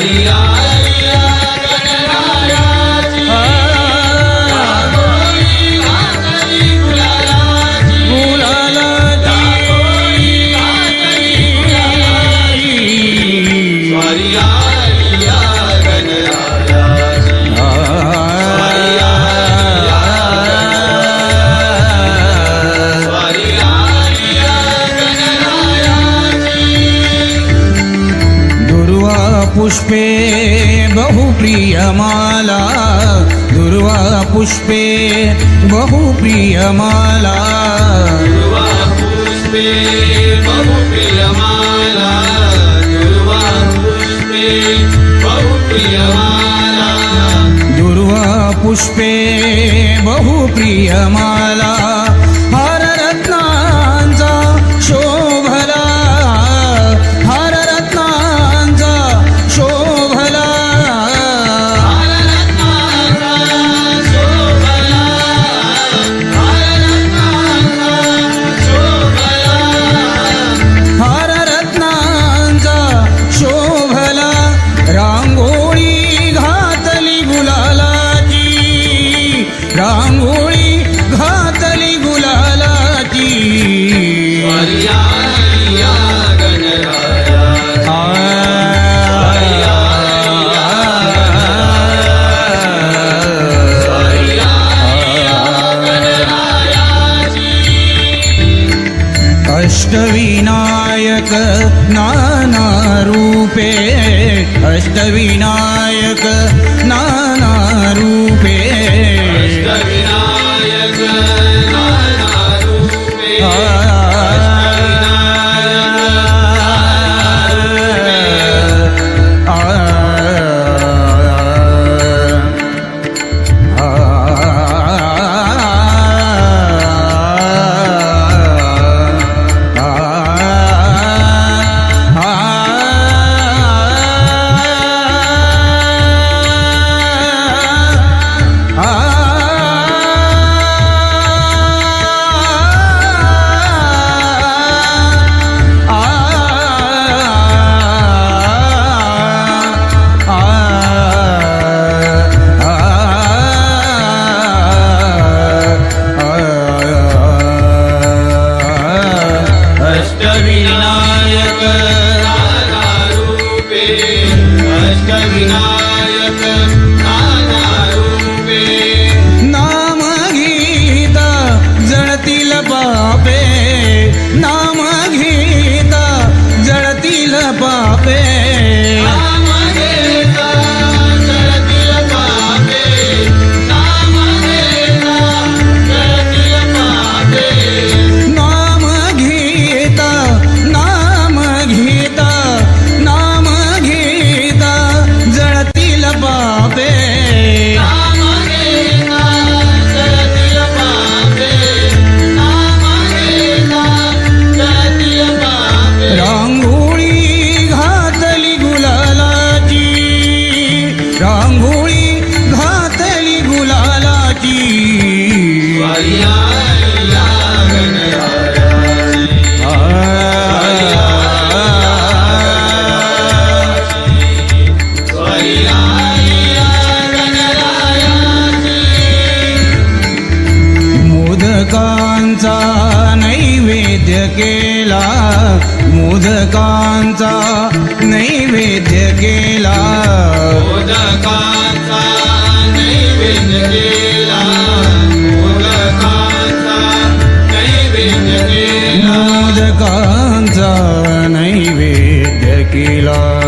Lila. पुष्पे बहुप्रिय माला पुष्पे बहुप्रिय माला माला दुर्वा पुष्पे बहुप्रिय माला अष्टविनायक। रूपे अष्टविनायक। रूपे नाम गीता जळतील पापे। नाम गीता जळतील पापे। केला मोदकांचा नैवेद्य केला मोदकांचा नैवेद्य केला केला.